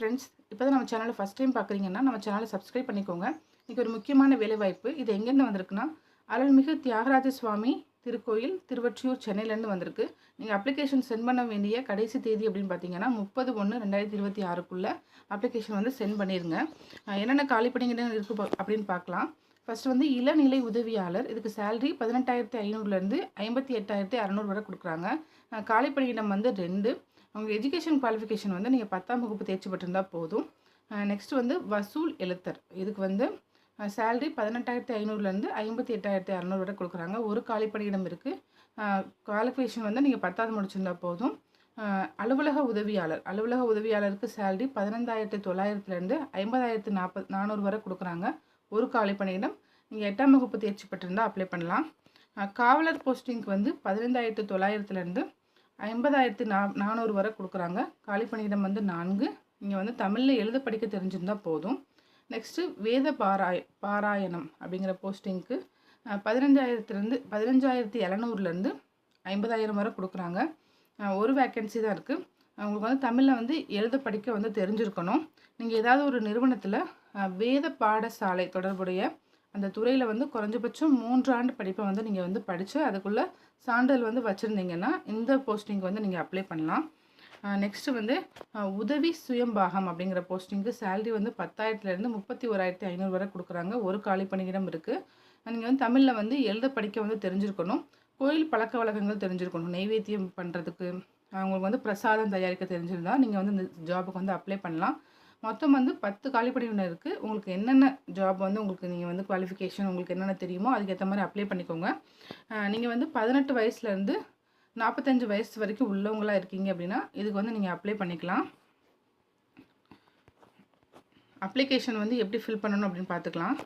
Friends இப்போ தான் நம்ம சேனலை ஃபஸ்ட் டைம் பார்க்குறீங்கன்னா நம்ம சேனலை சப்ஸ்கிரைப் பண்ணிக்கோங்க. இன்றைக்கி ஒரு முக்கியமான வேலைவாய்ப்பு இது எங்கேருந்து வந்திருக்குன்னா அருள்மிகு தியாகராஜ சுவாமி திருக்கோயில் திருவற்றியூர் சென்னையிலேருந்து வந்திருக்கு. நீங்கள் அப்ளிகேஷன் சென்ட் பண்ண வேண்டிய கடைசி தேதி அப்படின்னு பார்த்தீங்கன்னா முப்பது ஒன்று ரெண்டாயிரத்தி இருபத்தி ஆறுக்குள்ளே அப்ளிகேஷன் வந்து சென்ட் பண்ணிடுங்க என்னென்ன காலி பணிகள் இருக்குது அப்படின்னு பார்க்கலாம். ஃபர்ஸ்ட் வந்து இளநிலை உதவியாளர் இதுக்கு சேலரி பதினெட்டாயிரத்தி ஐநூறுலேருந்து ஐம்பத்தி எட்டாயிரத்தி அறநூறு வரை கொடுக்குறாங்க. காலிப்பணியிடம் வந்து ரெண்டு அவங்க எஜுகேஷன் குவாலிஃபிகேஷன் வந்து நீங்கள் பத்தாம் வகுப்பு தேர்ச்சி பெற்றிருந்தால் போதும். நெக்ஸ்ட் வந்து வசூல் எழுத்தர். இதுக்கு வந்து சேலரி பதினெட்டாயிரத்தி ஐநூறுலேருந்து ஐம்பத்தி எட்டாயிரத்தி அறநூறு வரை கொடுக்குறாங்க. ஒரு காலிப்பணியிடம் இருக்குது குவாலிஃபிகேஷன் வந்து நீங்கள் பத்தாவது முடிச்சிருந்தா போதும். அலுவலக உதவியாளர். அலுவலக உதவியாளருக்கு சேல்ரி பதினைந்தாயிரத்தி தொள்ளாயிரத்துலேருந்து ஐம்பதாயிரத்து நாற்பது நானூறு வரை கொடுக்குறாங்க. ஒரு காலிப்பணியிடம். நீங்கள் எட்டாம் வகுப்பு தேர்ச்சி பெற்றிருந்தால் அப்ளை பண்ணலாம். காவலர் போஸ்டிங்க்கு வந்து பதினைந்தாயிரத்து தொள்ளாயிரத்துலேருந்து ஐம்பதாயிரத்து நா நானூறு வரை கொடுக்குறாங்க. காலி பணியிடம் வந்து நான்கு. நீங்கள் வந்து தமிழில் எழுத படிக்க தெரிஞ்சிருந்தால் போதும். நெக்ஸ்ட்டு வேத பாராய பாராயணம் அப்படிங்கிற போஸ்டிங்க்கு பதினஞ்சாயிரத்துலேருந்து பதினஞ்சாயிரத்து இரநூறுலேருந்து ஐம்பதாயிரம் வரை கொடுக்குறாங்க. ஒரு வேக்கன்சி தான் இருக்குது உங்களுக்கு வந்து தமிழில் வந்து எழுத படிக்க வந்து தெரிஞ்சிருக்கணும். நீங்கள் ஏதாவது ஒரு நிறுவனத்தில் வேத பாடசாலை தொடர்புடைய அந்த துறையில் வந்து குறைஞ்சபட்சம் மூன்று ஆண்டு படிப்பை வந்து நீங்கள் வந்து படித்து அதுக்குள்ளே சான்றிதழ் வந்து வச்சுருந்தீங்கன்னா இந்த போஸ்டிங்க்கு வந்து நீங்கள் அப்ளை பண்ணலாம். நெக்ஸ்ட்டு வந்து உதவி சுயம்பாகம் அப்படிங்கிற போஸ்டிங்க்கு சேல்ரி வந்து பத்தாயிரத்துலேருந்து முப்பத்தி ஓராயிரத்தி ஐநூறு வரை கொடுக்குறாங்க. ஒரு காலி பணியிடம் இருக்குது நீங்கள் வந்து தமிழில் வந்து எழுத படிக்க வந்து தெரிஞ்சிருக்கணும். கோயில் பழக்க வழக்கங்கள் தெரிஞ்சிருக்கணும். நெய்வேத்தியம் பண்ணுறதுக்கு அவங்களுக்கு வந்து பிரசாதம் தயாரிக்க தெரிஞ்சிருந்தால் நீங்கள் வந்து இந்த ஜாபுக்கு வந்து அப்ளை பண்ணலாம். மொத்தம் வந்து பத்து காலிப்பணியிடம் இருக்குது உங்களுக்கு என்னென்ன ஜாப் வந்து உங்களுக்கு நீங்கள் வந்து குவாலிஃபிகேஷன் உங்களுக்கு என்னென்ன தெரியுமோ அதுக்கேற்ற மாதிரி அப்ளை பண்ணிக்கோங்க. நீங்கள் வந்து பதினெட்டு வயசுலேருந்து நாற்பத்தஞ்சு வயசு வரைக்கும் உள்ளவங்களா இருக்கீங்க அப்படின்னா இதுக்கு வந்து நீங்கள் அப்ளை பண்ணிக்கலாம். அப்ளிகேஷன் வந்து எப்படி ஃபில் பண்ணணும் அப்படின்னு பார்த்துக்கலாம்.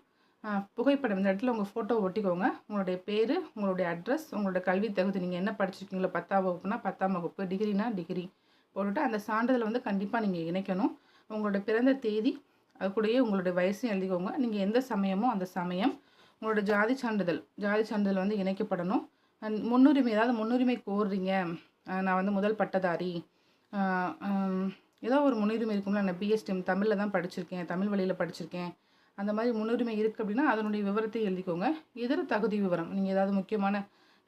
புகைப்படம் இந்த இடத்துல உங்கள் ஃபோட்டோ ஒட்டிக்கோங்க. உங்களுடைய பேர் உங்களுடைய அட்ரஸ் உங்களோட கல்வி தகுதி நீங்கள் என்ன படிச்சிருக்கீங்களோ பத்தாம் வகுப்புனா பத்தாம் வகுப்பு டிகிரினா டிகிரி போட்டுட்டு அந்த சான்றிதழை வந்து கண்டிப்பாக நீங்கள் இணைக்கணும். உங்களோட பிறந்த தேதி அது கூடயே உங்களுடைய வயசையும் எழுதிக்கோங்க. நீங்கள் எந்த சமயமோ அந்த சமயம் உங்களோட ஜாதி சான்றிதழ் ஜாதி சான்றிதழ் வந்து இணைக்கப்படணும். அண்ட் முன்னுரிமை ஏதாவது முன்னுரிமை கோருறீங்க. நான் வந்து முதல் பட்டதாரி. ஏதோ ஒரு முன்னுரிமை இருக்கும்ல நான் பிஎஸ்டிஎம் தமிழில் தான் படிச்சிருக்கேன் தமிழ் வழியில் படிச்சிருக்கேன். அந்த மாதிரி முன்னுரிமை இருக்குது அப்படின்னா அதனுடைய விவரத்தை எழுதிக்கோங்க. இதர தகுதி விவரம் நீங்கள் ஏதாவது முக்கியமான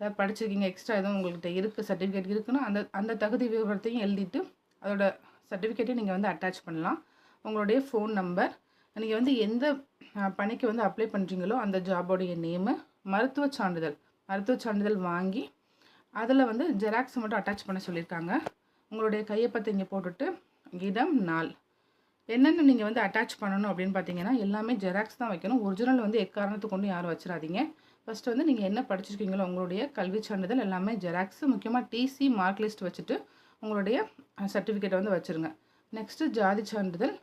ஏதாவது படிச்சிருக்கீங்க எக்ஸ்ட்ரா எதுவும் உங்கள்கிட்ட இருக்குது சர்டிஃபிகேட் இருக்குன்னா அந்த அந்த தகுதி விவரத்தையும் எழுதிட்டு அதோட சர்டிஃபிகேட்டையும் நீங்கள் வந்து அட்டாச் பண்ணலாம். உங்களுடைய ஃபோன் நம்பர் நீங்கள் வந்து எந்த பணிக்கு வந்து அப்ளை பண்ணுறீங்களோ அந்த ஜாபோடைய நேமு மருத்துவ சான்றிதழ் மருத்துவ சான்றிதழ் வாங்கி அதில் வந்து ஜெராக்ஸ் மட்டும் அட்டாச் பண்ண சொல்லியிருக்காங்க. உங்களுடைய கையப்பத்தை இங்கே போட்டுட்டு இடம் நாள். என்னென்ன நீங்கள் வந்து அட்டாச் பண்ணணும் அப்படின்னு பார்த்தீங்கன்னா எல்லாமே ஜெராக்ஸ் தான் வைக்கணும். ஒரிஜினல் வந்து எக்காரணத்து கொண்டு யாரும் வச்சிடாதீங்க. ஃபஸ்ட்டு வந்து நீங்கள் என்ன படிச்சிருக்கீங்களோ உங்களுடைய கல்வி சான்றிதழ் எல்லாமே ஜெராக்ஸ் முக்கியமாக டிசி மார்க் லிஸ்ட் வச்சுட்டு உங்களுடைய சர்டிஃபிகேட்டை வந்து வச்சுருங்க. நெக்ஸ்ட்டு ஜாதி சான்றிதழ்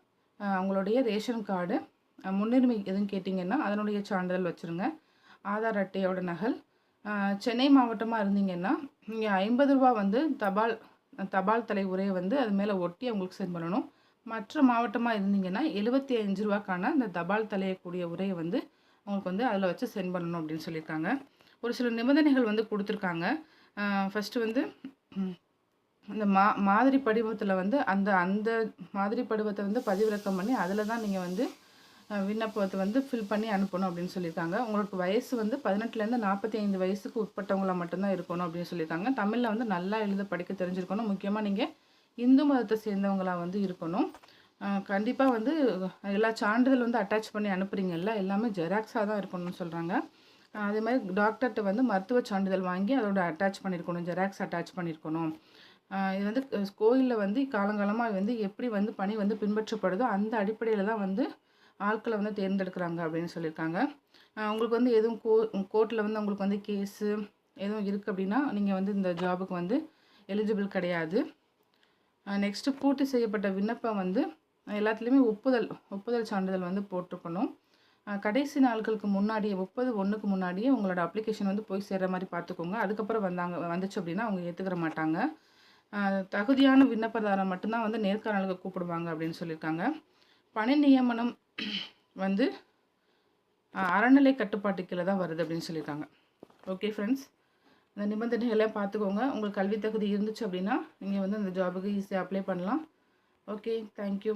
உங்களுடைய ரேஷன் கார்டு முன்னுரிமை எதுன்னு கேட்டிங்கன்னா அதனுடைய சான்றிதழ் வச்சுருங்க. ஆதார் அட்டையோட நகல் சென்னை மாவட்டமாக இருந்தீங்கன்னா நீங்கள் ஐம்பது ரூபா வந்து தபால் தபால் தலை உரையை வந்து அது மேலே ஒட்டி அவங்களுக்கு சென்ட் பண்ணணும். மற்ற மாவட்டமாக இருந்தீங்கன்னா எழுபத்தி அஞ்சு ரூபாக்கான அந்த தபால் தலையக்கூடிய உரையை வந்து அவங்களுக்கு வந்து அதில் வச்சு சென்ட் பண்ணணும் அப்படின்னு சொல்லியிருக்காங்க. ஒரு சில நிபந்தனைகள் வந்து கொடுத்துருக்காங்க. ஃபஸ்ட்டு வந்து இந்த மா மாதிரி படிவத்தில் வந்து அந்த அந்த மாதிரி படிவத்தை வந்து பதிவிறக்கம் பண்ணி அதில் தான் நீங்கள் வந்து விண்ணப்பத்தை வந்து ஃபில் பண்ணி அனுப்பணும் அப்படின்னு சொல்லியிருக்காங்க. உங்களுக்கு வயசு வந்து பதினெட்டுலேருந்து நாற்பத்தி ஐந்து வயசுக்கு உட்பட்டவங்களாக மட்டும்தான் இருக்கணும் அப்படின்னு சொல்லியிருக்காங்க. தமிழில் வந்து நல்லா எழுத படிக்க தெரிஞ்சிருக்கணும். முக்கியமாக நீங்கள் இந்து மதத்தை சேர்ந்தவங்களா வந்து இருக்கணும். கண்டிப்பாக வந்து எல்லா சான்றிதழ் வந்து அட்டாச் பண்ணி அனுப்புகிறீங்கல்ல எல்லாமே ஜெராக்ஸாக தான் இருக்கணும்னு சொல்கிறாங்க அதே மாதிரி டாக்டர்கிட்ட வந்து மருத்துவ சான்றிதழ் வாங்கி அதோட அட்டாச் பண்ணியிருக்கணும் ஜெராக்ஸ் அட்டாச் பண்ணியிருக்கணும் இது வந்து கோயிலில் வந்து காலங்காலமாக வந்து எப்படி வந்து பணி வந்து பின்பற்றப்படுதோ அந்த அடிப்படையில் தான் வந்து ஆட்களை வந்து தேர்ந்தெடுக்கிறாங்க அப்படின்னு சொல்லியிருக்காங்க. உங்களுக்கு வந்து எதுவும் கோ கோர்ட்டில் வந்து உங்களுக்கு வந்து கேஸு எதுவும் இருக்குது அப்படின்னா நீங்கள் வந்து இந்த ஜாபுக்கு வந்து எலிஜிபிள் கிடையாது. நெக்ஸ்ட்டு பூர்த்தி செய்யப்பட்ட விண்ணப்பம் வந்து எல்லாத்துலேயுமே ஒப்புதல் ஒப்புதல் சான்றிதழ் வந்து போட்டிருக்கணும். கடைசி நாட்களுக்கு முன்னாடியே முப்பது ஒன்றுக்கு முன்னாடியே உங்களோட அப்ளிகேஷன் வந்து போய் சேர்ற மாதிரி பார்த்துக்கோங்க. அதுக்கப்புறம் வந்தாங்க வந்துச்சு அப்படின்னா அவங்க ஏற்றுக்கிற மாட்டாங்க. தகுதியான விண்ணப்பதாரர் மட்டும்தான் வந்து நேர்காணலுக்கு கூப்பிடுவாங்க அப்படின்னு சொல்லியிருக்காங்க. பணி நியமனம் வந்து அறநிலை கட்டுப்பாட்டு கீழே தான் வருது அப்படின்னு சொல்லியிருக்காங்க. ஓகே ஃப்ரெண்ட்ஸ் இந்த நிபந்தனைகள்லாம் பார்த்துக்கோங்க. உங்களுக்கு கல்வி தகுதி இருந்துச்சு அப்படின்னா நீங்கள் வந்து அந்த ஜாபுக்கு ஈஸியாக அப்ளை பண்ணலாம். Okay thank you